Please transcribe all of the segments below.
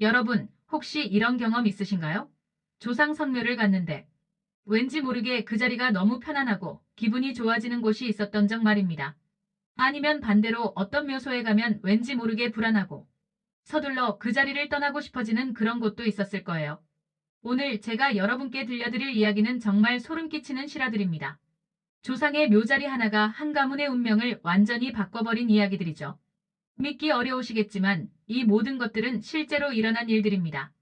여러분, 혹시 이런 경험 있으신가요? 조상 성묘를 갔는데 왠지 모르게 그 자리가 너무 편안하고 기분이 좋아지는 곳이 있었던 적 말입니다. 아니면 반대로 어떤 묘소에 가면 왠지 모르게 불안하고 서둘러 그 자리를 떠나고 싶어지는 그런 곳도 있었을 거예요. 오늘 제가 여러분께 들려드릴 이야기는 정말 소름 끼치는 실화들입니다. 조상의 묘자리 하나가 한 가문의 운명을 완전히 바꿔버린 이야기들이죠. 믿기 어려우시겠지만 이 모든 것들은 실제로 일어난 일들입니다.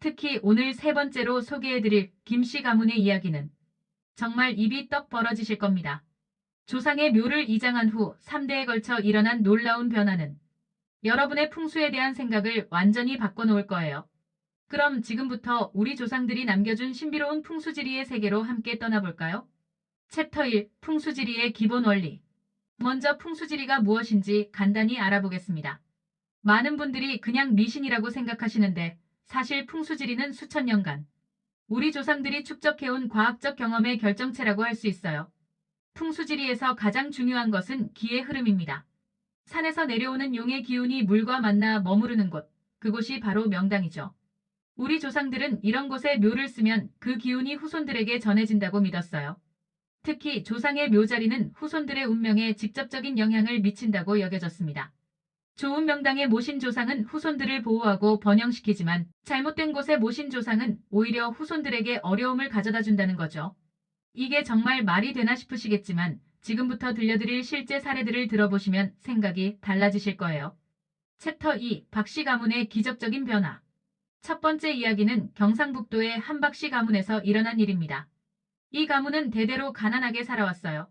특히 오늘 세 번째로 소개해드릴 김씨 가문의 이야기는 정말 입이 떡 벌어지실 겁니다. 조상의 묘를 이장한 후 3대에 걸쳐 일어난 놀라운 변화는 여러분의 풍수에 대한 생각을 완전히 바꿔놓을 거예요. 그럼 지금부터 우리 조상들이 남겨준 신비로운 풍수지리의 세계로 함께 떠나볼까요? 챕터 1 풍수지리의 기본 원리 먼저 풍수지리가 무엇인지 간단히 알아보겠습니다. 많은 분들이 그냥 미신이라고 생각하시는데 사실 풍수지리는 수천 년간 우리 조상들이 축적해온 과학적 경험의 결정체라고 할 수 있어요. 풍수지리에서 가장 중요한 것은 기의 흐름입니다. 산에서 내려오는 용의 기운이 물과 만나 머무르는 곳, 그곳이 바로 명당이죠. 우리 조상들은 이런 곳에 묘를 쓰면 그 기운이 후손들에게 전해진다고 믿었어요. 특히 조상의 묘자리는 후손들의 운명에 직접적인 영향을 미친다고 여겨졌습니다. 좋은 명당에 모신 조상은 후손들을 보호하고 번영시키지만 잘못된 곳에 모신 조상은 오히려 후손들에게 어려움을 가져다 준다는 거죠. 이게 정말 말이 되나 싶으시겠지만 지금부터 들려드릴 실제 사례들을 들어보시면 생각이 달라지실 거예요. 챕터 2 박씨 가문의 기적적인 변화 첫 번째 이야기는 경상북도의 한 박씨 가문에서 일어난 일입니다. 이 가문은 대대로 가난하게 살아왔어요.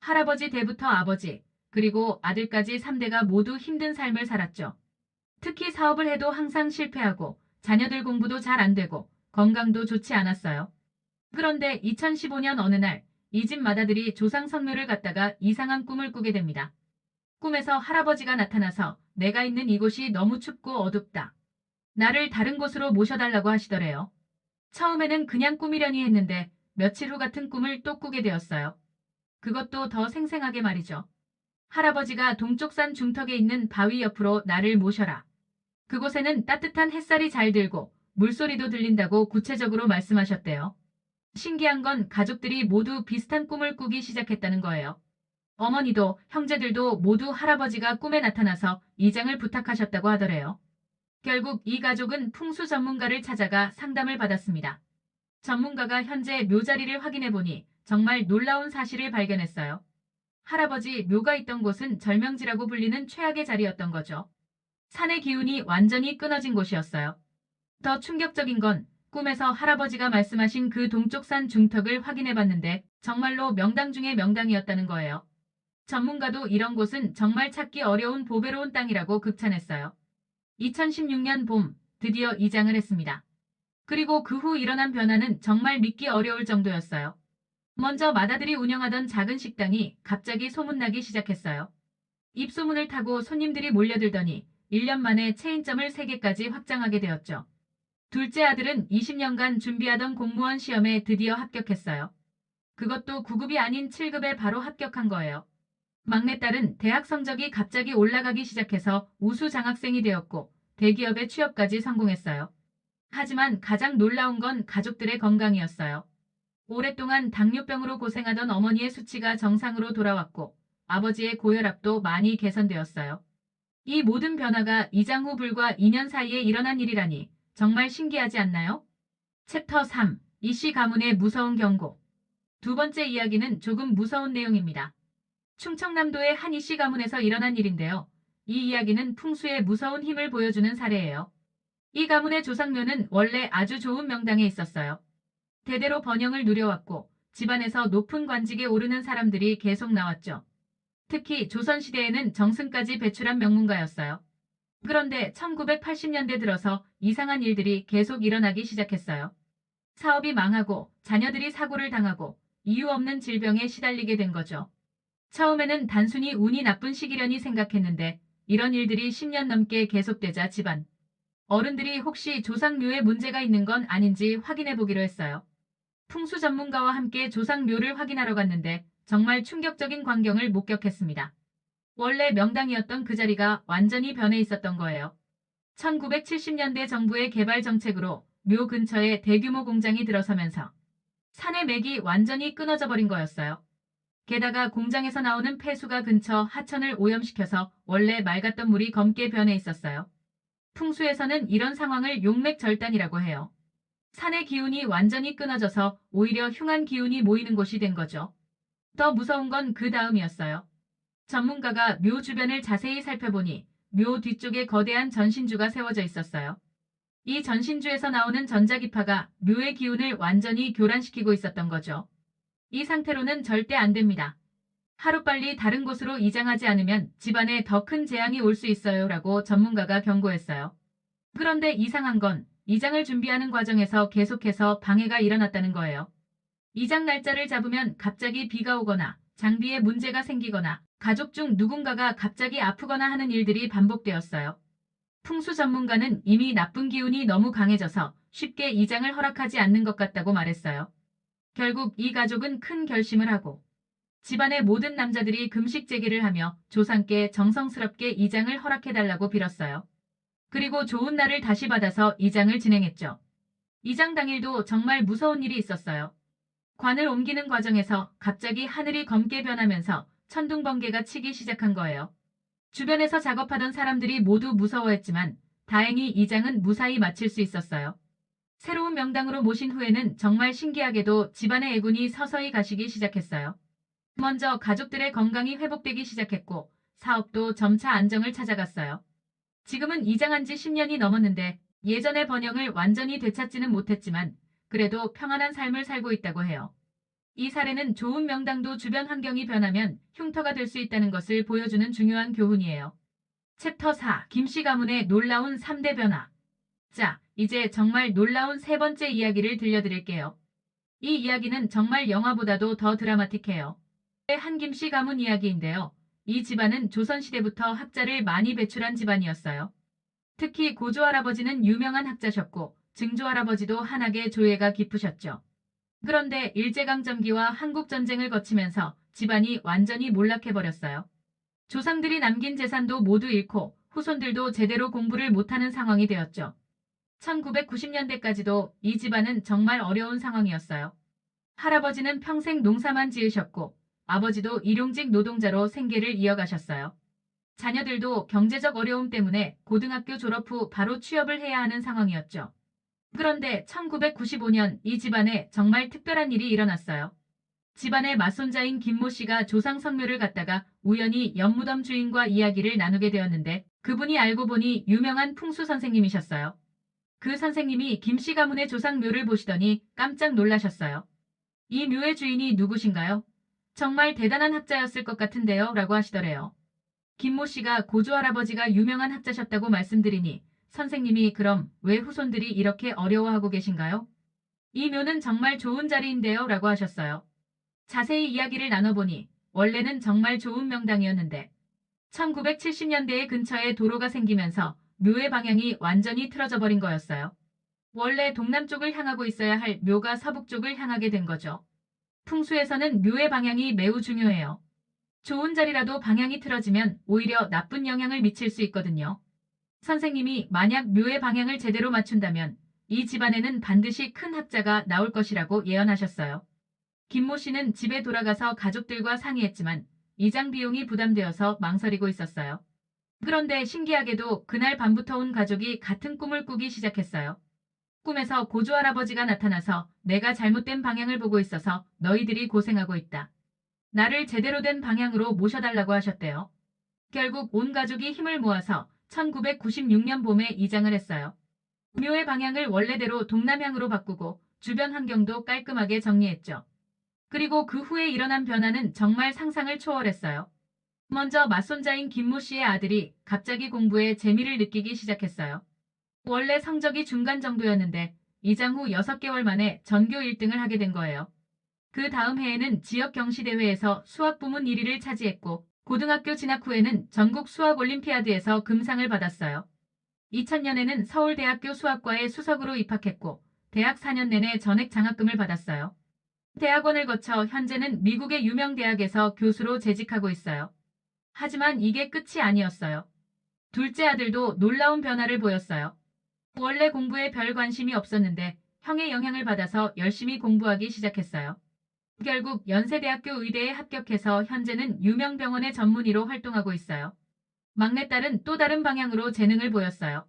할아버지 때부터 아버지, 그리고 아들까지 3대가 모두 힘든 삶을 살았죠. 특히 사업을 해도 항상 실패하고 자녀들 공부도 잘 안 되고 건강도 좋지 않았어요. 그런데 2015년 어느 날 이 집 마다들이 조상 성묘를 갔다가 이상한 꿈을 꾸게 됩니다. 꿈에서 할아버지가 나타나서 내가 있는 이곳이 너무 춥고 어둡다. 나를 다른 곳으로 모셔달라고 하시더래요. 처음에는 그냥 꿈이려니 했는데 며칠 후 같은 꿈을 또 꾸게 되었어요. 그것도 더 생생하게 말이죠. 할아버지가 동쪽산 중턱에 있는 바위 옆으로 나를 모셔라. 그곳에는 따뜻한 햇살이 잘 들고 물소리도 들린다고 구체적으로 말씀하셨대요. 신기한 건 가족들이 모두 비슷한 꿈을 꾸기 시작했다는 거예요. 어머니도 형제들도 모두 할아버지가 꿈에 나타나서 이장을 부탁하셨다고 하더래요. 결국 이 가족은 풍수 전문가를 찾아가 상담을 받았습니다. 전문가가 현재 묘자리를 확인해 보니 정말 놀라운 사실을 발견했어요. 할아버지 묘가 있던 곳은 절명지라고 불리는 최악의 자리였던 거죠. 산의 기운이 완전히 끊어진 곳이었어요. 더 충격적인 건 꿈에서 할아버지가 말씀하신 그 동쪽 산 중턱을 확인해 봤는데 정말로 명당 중의 명당이었다는 거예요. 전문가도 이런 곳은 정말 찾기 어려운 보배로운 땅이라고 극찬했어요. 2016년 봄 드디어 이장을 했습니다. 그리고 그 후 일어난 변화는 정말 믿기 어려울 정도였어요. 먼저 마다들이 운영하던 작은 식당이 갑자기 소문나기 시작했어요. 입소문을 타고 손님들이 몰려들더니 1년 만에 체인점을 3개까지 확장하게 되었죠. 둘째 아들은 20년간 준비하던 공무원 시험에 드디어 합격했어요. 그것도 9급이 아닌 7급에 바로 합격한 거예요. 막내딸은 대학 성적이 갑자기 올라가기 시작해서 우수 장학생이 되었고 대기업에 취업까지 성공했어요. 하지만 가장 놀라운 건 가족들의 건강이었어요. 오랫동안 당뇨병으로 고생하던 어머니의 수치가 정상으로 돌아왔고 아버지의 고혈압도 많이 개선되었어요. 이 모든 변화가 이장 후 불과 2년 사이에 일어난 일이라니 정말 신기하지 않나요? 챕터 3 이씨 가문의 무서운 경고 두 번째 이야기는 조금 무서운 내용입니다. 충청남도의 한 이씨 가문에서 일어난 일인데요. 이 이야기는 풍수의 무서운 힘을 보여주는 사례예요. 이 가문의 조상묘는 원래 아주 좋은 명당에 있었어요. 대대로 번영을 누려왔고 집안에서 높은 관직에 오르는 사람들이 계속 나왔죠. 특히 조선시대에는 정승까지 배출한 명문가였어요. 그런데 1980년대 들어서 이상한 일들이 계속 일어나기 시작했어요. 사업이 망하고 자녀들이 사고를 당하고 이유 없는 질병에 시달리게 된 거죠. 처음에는 단순히 운이 나쁜 시기려니 생각했는데 이런 일들이 10년 넘게 계속되자 집안 어른들이 혹시 조상묘에 문제가 있는 건 아닌지 확인해 보기로 했어요. 풍수 전문가와 함께 조상묘를 확인하러 갔는데 정말 충격적인 광경을 목격했습니다. 원래 명당이었던 그 자리가 완전히 변해 있었던 거예요. 1970년대 정부의 개발 정책으로 묘 근처에 대규모 공장이 들어서면서 산의 맥이 완전히 끊어져 버린 거였어요. 게다가 공장에서 나오는 폐수가 근처 하천을 오염시켜서 원래 맑았던 물이 검게 변해 있었어요. 풍수에서는 이런 상황을 용맥 절단이라고 해요. 산의 기운이 완전히 끊어져서 오히려 흉한 기운이 모이는 곳이 된 거죠. 더 무서운 건 그 다음이었어요. 전문가가 묘 주변을 자세히 살펴보니 묘 뒤쪽에 거대한 전신주가 세워져 있었어요. 이 전신주에서 나오는 전자기파가 묘의 기운을 완전히 교란시키고 있었던 거죠. 이 상태로는 절대 안 됩니다. 하루빨리 다른 곳으로 이장하지 않으면 집안에 더 큰 재앙이 올 수 있어요 라고 전문가가 경고했어요. 그런데 이상한 건 이장을 준비하는 과정에서 계속해서 방해가 일어났다는 거예요. 이장 날짜를 잡으면 갑자기 비가 오거나 장비에 문제가 생기거나 가족 중 누군가가 갑자기 아프거나 하는 일들이 반복되었어요. 풍수 전문가는 이미 나쁜 기운이 너무 강해져서 쉽게 이장을 허락하지 않는 것 같다고 말했어요. 결국 이 가족은 큰 결심을 하고 집안의 모든 남자들이 금식 제기를 하며 조상께 정성스럽게 이장을 허락해달라고 빌었어요. 그리고 좋은 날을 다시 받아서 이장을 진행했죠. 이장 당일도 정말 무서운 일이 있었어요. 관을 옮기는 과정에서 갑자기 하늘이 검게 변하면서 천둥 번개가 치기 시작한 거예요. 주변에서 작업하던 사람들이 모두 무서워했지만 다행히 이장은 무사히 마칠 수 있었어요. 새로운 명당으로 모신 후에는 정말 신기하게도 집안의 애군이 서서히 가시기 시작했어요. 먼저 가족들의 건강이 회복되기 시작했고 사업도 점차 안정을 찾아갔어요. 지금은 이장한 지 10년이 넘었는데 예전의 번영을 완전히 되찾지는 못했지만 그래도 평안한 삶을 살고 있다고 해요. 이 사례는 좋은 명당도 주변 환경이 변하면 흉터가 될 수 있다는 것을 보여주는 중요한 교훈이에요. 챕터 4 김씨 가문의 놀라운 3대 변화 자, 이제 정말 놀라운 세 번째 이야기를 들려드릴게요. 이 이야기는 정말 영화보다도 더 드라마틱해요. 한 김씨 가문 이야기인데요. 이 집안은 조선시대부터 학자를 많이 배출한 집안이었어요. 특히 고조 할아버지는 유명한 학자셨고 증조 할아버지도 한학의 조예가 깊으셨죠. 그런데 일제강점기와 한국전쟁을 거치면서 집안이 완전히 몰락해버렸어요. 조상들이 남긴 재산도 모두 잃고 후손들도 제대로 공부를 못하는 상황이 되었죠. 1990년대까지도 이 집안은 정말 어려운 상황이었어요. 할아버지는 평생 농사만 지으셨고 아버지도 일용직 노동자로 생계를 이어가셨어요. 자녀들도 경제적 어려움 때문에 고등학교 졸업 후 바로 취업을 해야 하는 상황이었죠. 그런데 1995년 이 집안에 정말 특별한 일이 일어났어요. 집안의 맞손자인 김모 씨가 조상 성묘를 갔다가 우연히 연무덤 주인과 이야기를 나누게 되었는데 그분이 알고 보니 유명한 풍수 선생님이셨어요. 그 선생님이 김씨 가문의 조상 묘를 보시더니 깜짝 놀라셨어요. 이 묘의 주인이 누구신가요? 정말 대단한 학자였을 것 같은데요 라고 하시더래요. 김모 씨가 고조 할아버지가 유명한 학자셨다고 말씀드리니 선생님이 그럼 왜 후손들이 이렇게 어려워하고 계신가요? 이 묘는 정말 좋은 자리인데요 라고 하셨어요. 자세히 이야기를 나눠보니 원래는 정말 좋은 명당이었는데 1970년대에 근처에 도로가 생기면서 묘의 방향이 완전히 틀어져 버린 거였어요. 원래 동남쪽을 향하고 있어야 할 묘가 서북쪽을 향하게 된 거죠. 풍수에서는 묘의 방향이 매우 중요해요. 좋은 자리라도 방향이 틀어지면 오히려 나쁜 영향을 미칠 수 있거든요. 선생님이 만약 묘의 방향을 제대로 맞춘다면 이 집안에는 반드시 큰 학자가 나올 것이라고 예언하셨어요. 김모 씨는 집에 돌아가서 가족들과 상의했지만 이장 비용이 부담되어서 망설이고 있었어요. 그런데 신기하게도 그날 밤부터 온 가족이 같은 꿈을 꾸기 시작했어요. 꿈에서 고조 할아버지가 나타나서 내가 잘못된 방향을 보고 있어서 너희들이 고생하고 있다. 나를 제대로 된 방향으로 모셔달라고 하셨대요. 결국 온 가족이 힘을 모아서 1996년 봄에 이장을 했어요. 묘의 방향을 원래대로 동남향으로 바꾸고 주변 환경도 깔끔하게 정리했죠. 그리고 그 후에 일어난 변화는 정말 상상을 초월했어요. 먼저 맞손자인 김모 씨의 아들이 갑자기 공부에 재미를 느끼기 시작했어요. 원래 성적이 중간 정도였는데 이장 후 6개월 만에 전교 1등을 하게 된 거예요. 그 다음 해에는 지역 경시대회에서 수학 부문 1위를 차지했고 고등학교 진학 후에는 전국 수학 올림피아드에서 금상을 받았어요. 2000년에는 서울대학교 수학과에 수석으로 입학했고 대학 4년 내내 전액 장학금을 받았어요. 대학원을 거쳐 현재는 미국의 유명 대학에서 교수로 재직하고 있어요. 하지만 이게 끝이 아니었어요. 둘째 아들도 놀라운 변화를 보였어요. 원래 공부에 별 관심이 없었는데 형의 영향을 받아서 열심히 공부하기 시작했어요. 결국 연세대학교 의대에 합격해서 현재는 유명 병원의 전문의로 활동하고 있어요. 막내딸은 또 다른 방향으로 재능을 보였어요.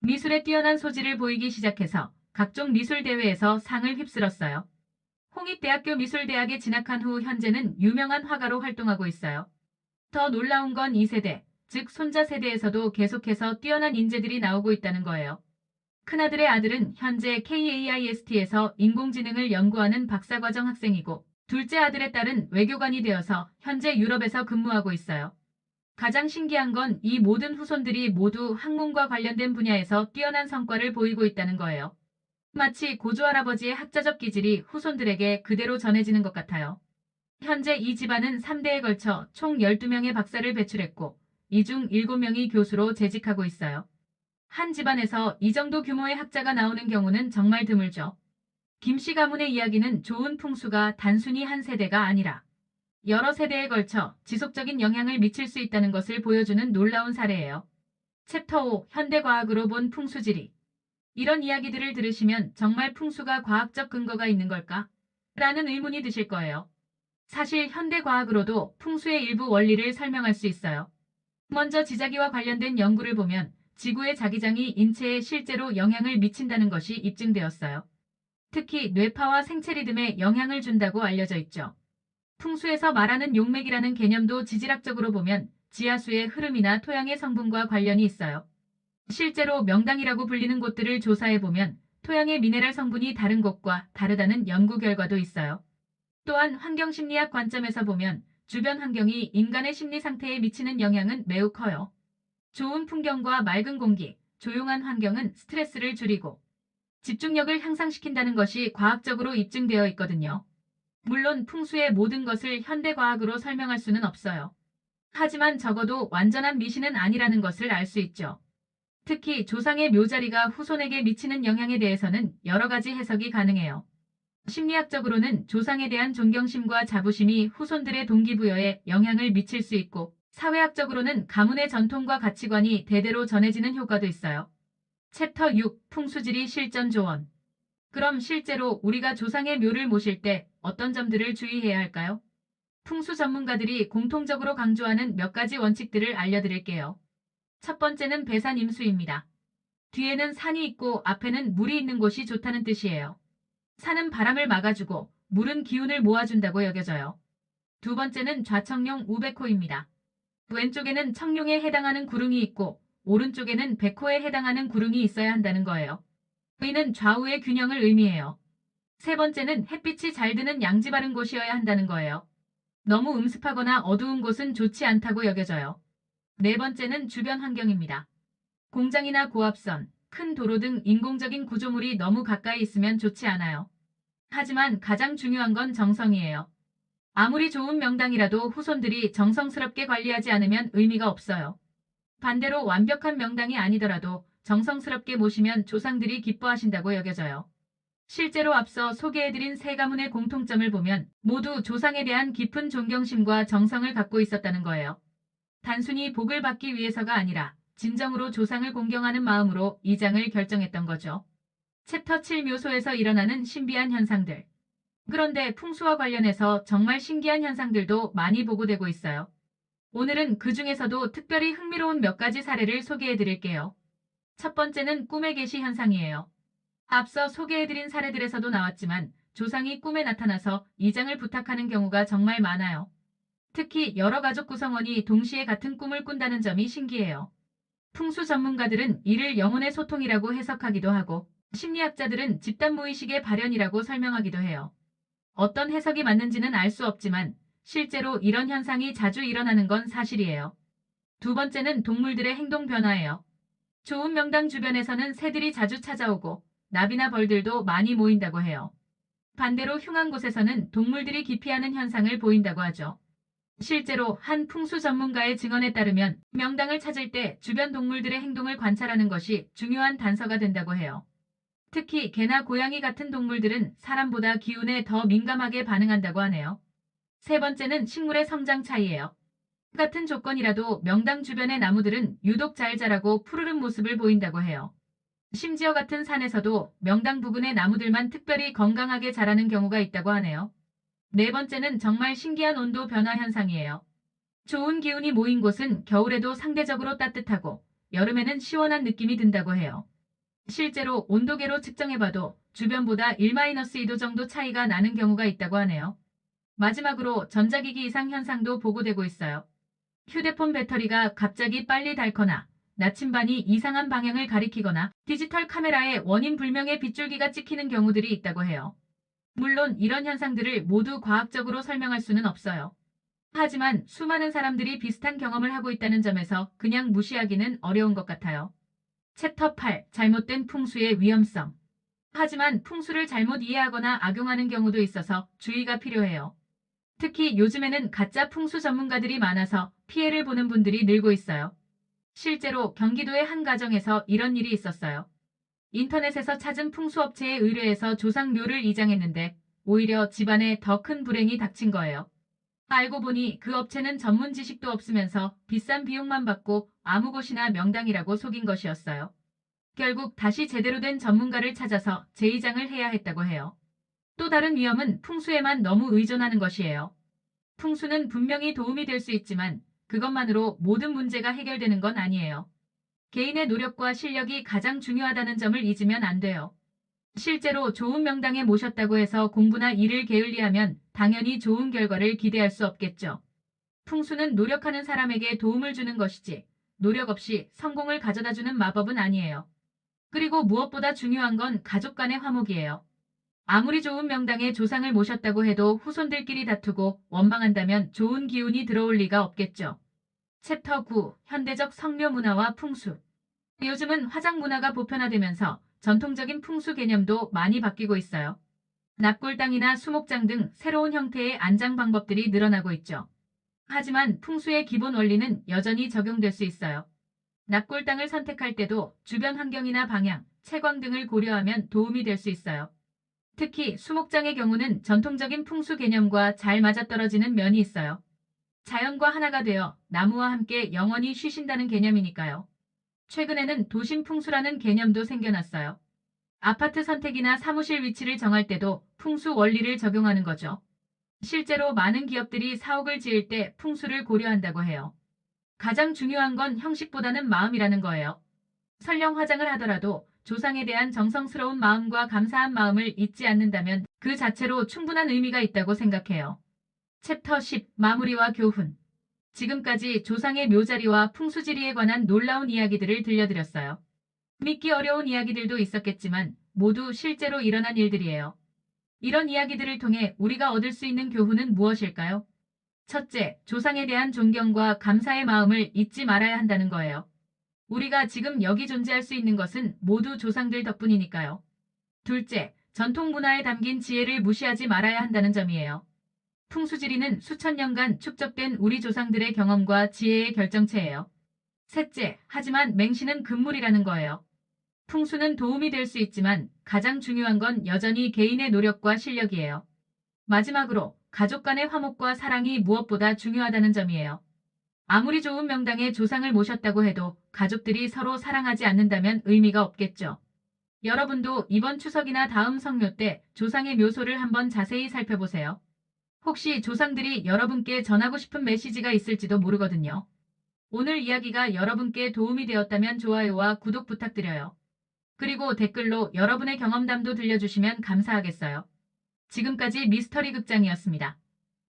미술에 뛰어난 소질을 보이기 시작해서 각종 미술 대회에서 상을 휩쓸었어요. 홍익대학교 미술대학에 진학한 후 현재는 유명한 화가로 활동하고 있어요. 더 놀라운 건 2세대, 즉 손자 세대에서도 계속해서 뛰어난 인재들이 나오고 있다는 거예요. 큰아들의 아들은 현재 KAIST에서 인공지능을 연구하는 박사과정 학생이고 둘째 아들의 딸은 외교관이 되어서 현재 유럽에서 근무하고 있어요. 가장 신기한 건 이 모든 후손들이 모두 학문과 관련된 분야에서 뛰어난 성과를 보이고 있다는 거예요. 마치 고조할아버지의 학자적 기질이 후손들에게 그대로 전해지는 것 같아요. 현재 이 집안은 3대에 걸쳐 총 12명의 박사를 배출했고 이 중 7명이 교수로 재직하고 있어요. 한 집안에서 이 정도 규모의 학자가 나오는 경우는 정말 드물죠. 김씨 가문의 이야기는 좋은 풍수가 단순히 한 세대가 아니라 여러 세대에 걸쳐 지속적인 영향을 미칠 수 있다는 것을 보여주는 놀라운 사례예요. 챕터 5 현대과학으로 본 풍수지리 이런 이야기들을 들으시면 정말 풍수가 과학적 근거가 있는 걸까? 라는 의문이 드실 거예요. 사실 현대과학으로도 풍수의 일부 원리를 설명할 수 있어요. 먼저 지자기와 관련된 연구를 보면 지구의 자기장이 인체에 실제로 영향을 미친다는 것이 입증되었어요. 특히 뇌파와 생체 리듬에 영향을 준다고 알려져 있죠. 풍수에서 말하는 용맥이라는 개념도 지질학적으로 보면 지하수의 흐름이나 토양의 성분과 관련이 있어요. 실제로 명당이라고 불리는 곳들을 조사해보면 토양의 미네랄 성분이 다른 곳과 다르다는 연구 결과도 있어요. 또한 환경심리학 관점에서 보면 주변 환경이 인간의 심리 상태에 미치는 영향은 매우 커요. 좋은 풍경과 맑은 공기, 조용한 환경은 스트레스를 줄이고 집중력을 향상시킨다는 것이 과학적으로 입증되어 있거든요. 물론 풍수의 모든 것을 현대과학으로 설명할 수는 없어요. 하지만 적어도 완전한 미신은 아니라는 것을 알 수 있죠. 특히 조상의 묘자리가 후손에게 미치는 영향에 대해서는 여러 가지 해석이 가능해요. 심리학적으로는 조상에 대한 존경심과 자부심이 후손들의 동기부여에 영향을 미칠 수 있고 사회학적으로는 가문의 전통과 가치관이 대대로 전해지는 효과도 있어요. 챕터 6 풍수지리 실전 조언 그럼 실제로 우리가 조상의 묘를 모실 때 어떤 점들을 주의해야 할까요? 풍수 전문가들이 공통적으로 강조하는 몇 가지 원칙들을 알려드릴게요. 첫 번째는 배산 임수입니다. 뒤에는 산이 있고 앞에는 물이 있는 곳이 좋다는 뜻이에요. 산은 바람을 막아주고 물은 기운을 모아준다고 여겨져요. 두 번째는 좌청룡 우백호입니다. 왼쪽에는 청룡에 해당하는 구릉이 있고 오른쪽에는 백호에 해당하는 구릉이 있어야 한다는 거예요. 의는 좌우의 균형을 의미해요. 세 번째는 햇빛이 잘 드는 양지 바른 곳이어야 한다는 거예요. 너무 음습하거나 어두운 곳은 좋지 않다고 여겨져요. 네 번째는 주변 환경입니다. 공장이나 고압선, 큰 도로 등 인공적인 구조물이 너무 가까이 있으면 좋지 않아요. 하지만 가장 중요한 건 정성이에요. 아무리 좋은 명당이라도 후손들이 정성스럽게 관리하지 않으면 의미가 없어요. 반대로 완벽한 명당이 아니더라도 정성스럽게 모시면 조상들이 기뻐하신다고 여겨져요. 실제로 앞서 소개해드린 세 가문의 공통점을 보면 모두 조상에 대한 깊은 존경심과 정성을 갖고 있었다는 거예요. 단순히 복을 받기 위해서가 아니라 진정으로 조상을 공경하는 마음으로 이 장을 결정했던 거죠. 챕터 7 묘소에서 일어나는 신비한 현상들. 그런데 풍수와 관련해서 정말 신기한 현상들도 많이 보고되고 있어요. 오늘은 그 중에서도 특별히 흥미로운 몇 가지 사례를 소개해 드릴게요. 첫 번째는 꿈의 계시 현상이에요. 앞서 소개해 드린 사례들에서도 나왔지만 조상이 꿈에 나타나서 이장을 부탁하는 경우가 정말 많아요. 특히 여러 가족 구성원이 동시에 같은 꿈을 꾼다는 점이 신기해요. 풍수 전문가들은 이를 영혼의 소통이라고 해석하기도 하고 심리학자들은 집단 무의식의 발현이라고 설명하기도 해요. 어떤 해석이 맞는지는 알 수 없지만 실제로 이런 현상이 자주 일어나는 건 사실이에요. 두 번째는 동물들의 행동 변화예요. 좋은 명당 주변에서는 새들이 자주 찾아오고 나비나 벌들도 많이 모인다고 해요. 반대로 흉한 곳에서는 동물들이 기피하는 현상을 보인다고 하죠. 실제로 한 풍수 전문가의 증언에 따르면 명당을 찾을 때 주변 동물들의 행동을 관찰하는 것이 중요한 단서가 된다고 해요. 특히 개나 고양이 같은 동물들은 사람보다 기운에 더 민감하게 반응한다고 하네요. 세 번째는 식물의 성장 차이예요. 같은 조건이라도 명당 주변의 나무들은 유독 잘 자라고 푸르른 모습을 보인다고 해요. 심지어 같은 산에서도 명당 부근의 나무들만 특별히 건강하게 자라는 경우가 있다고 하네요. 네 번째는 정말 신기한 온도 변화 현상이에요. 좋은 기운이 모인 곳은 겨울에도 상대적으로 따뜻하고 여름에는 시원한 느낌이 든다고 해요. 실제로 온도계로 측정해봐도 주변보다 1-2도 정도 차이가 나는 경우가 있다고 하네요. 마지막으로 전자기기 이상 현상도 보고되고 있어요. 휴대폰 배터리가 갑자기 빨리 닳거나 나침반이 이상한 방향을 가리키거나 디지털 카메라에 원인 불명의 빗줄기가 찍히는 경우들이 있다고 해요. 물론 이런 현상들을 모두 과학적으로 설명할 수는 없어요. 하지만 수많은 사람들이 비슷한 경험을 하고 있다는 점에서 그냥 무시하기는 어려운 것 같아요. 챕터 8. 잘못된 풍수의 위험성. 하지만 풍수를 잘못 이해하거나 악용하는 경우도 있어서 주의가 필요해요. 특히 요즘에는 가짜 풍수 전문가들이 많아서 피해를 보는 분들이 늘고 있어요. 실제로 경기도의 한 가정에서 이런 일이 있었어요. 인터넷에서 찾은 풍수업체에 의뢰해서 조상묘를 이장했는데 오히려 집안에 더 큰 불행이 닥친 거예요. 알고 보니 그 업체는 전문 지식도 없으면서 비싼 비용만 받고 아무 곳이나 명당이라고 속인 것이었어요. 결국 다시 제대로 된 전문가를 찾아서 재이장을 해야 했다고 해요. 또 다른 위험은 풍수에만 너무 의존하는 것이에요. 풍수는 분명히 도움이 될 수 있지만 그것만으로 모든 문제가 해결되는 건 아니에요. 개인의 노력과 실력이 가장 중요하다는 점을 잊으면 안 돼요. 실제로 좋은 명당에 모셨다고 해서 공부나 일을 게을리하면 당연히 좋은 결과를 기대할 수 없겠죠. 풍수는 노력하는 사람에게 도움을 주는 것이지 노력 없이 성공을 가져다주는 마법은 아니에요. 그리고 무엇보다 중요한 건 가족 간의 화목이에요. 아무리 좋은 명당에 조상을 모셨다고 해도 후손들끼리 다투고 원망한다면 좋은 기운이 들어올 리가 없겠죠. 챕터 9. 현대적 성묘 문화와 풍수. 요즘은 화장 문화가 보편화되면서 전통적인 풍수 개념도 많이 바뀌고 있어요. 납골당이나 수목장 등 새로운 형태의 안장 방법들이 늘어나고 있죠. 하지만 풍수의 기본 원리는 여전히 적용될 수 있어요. 납골당을 선택할 때도 주변 환경이나 방향, 채광 등을 고려하면 도움이 될 수 있어요. 특히 수목장의 경우는 전통적인 풍수 개념과 잘 맞아떨어지는 면이 있어요. 자연과 하나가 되어 나무와 함께 영원히 쉬신다는 개념이니까요. 최근에는 도심 풍수라는 개념도 생겨났어요. 아파트 선택이나 사무실 위치를 정할 때도 풍수 원리를 적용하는 거죠. 실제로 많은 기업들이 사옥을 지을 때 풍수를 고려한다고 해요. 가장 중요한 건 형식보다는 마음이라는 거예요. 설령 화장을 하더라도 조상에 대한 정성스러운 마음과 감사한 마음을 잊지 않는다면 그 자체로 충분한 의미가 있다고 생각해요. 챕터 10 마무리와 교훈 지금까지 조상의 묘자리와 풍수지리에 관한 놀라운 이야기들을 들려드렸어요. 믿기 어려운 이야기들도 있었겠지만 모두 실제로 일어난 일들이에요. 이런 이야기들을 통해 우리가 얻을 수 있는 교훈은 무엇일까요? 첫째, 조상에 대한 존경과 감사의 마음을 잊지 말아야 한다는 거예요. 우리가 지금 여기 존재할 수 있는 것은 모두 조상들 덕분이니까요. 둘째, 전통 문화에 담긴 지혜를 무시하지 말아야 한다는 점이에요. 풍수지리는 수천 년간 축적된 우리 조상들의 경험과 지혜의 결정체예요. 셋째, 하지만 맹신은 금물이라는 거예요. 풍수는 도움이 될 수 있지만 가장 중요한 건 여전히 개인의 노력과 실력이에요. 마지막으로 가족 간의 화목과 사랑이 무엇보다 중요하다는 점이에요. 아무리 좋은 명당에 조상을 모셨다고 해도 가족들이 서로 사랑하지 않는다면 의미가 없겠죠. 여러분도 이번 추석이나 다음 성묘 때 조상의 묘소를 한번 자세히 살펴보세요. 혹시 조상들이 여러분께 전하고 싶은 메시지가 있을지도 모르거든요. 오늘 이야기가 여러분께 도움이 되었다면 좋아요와 구독 부탁드려요. 그리고 댓글로 여러분의 경험담도 들려주시면 감사하겠어요. 지금까지 미스터리 극장이었습니다.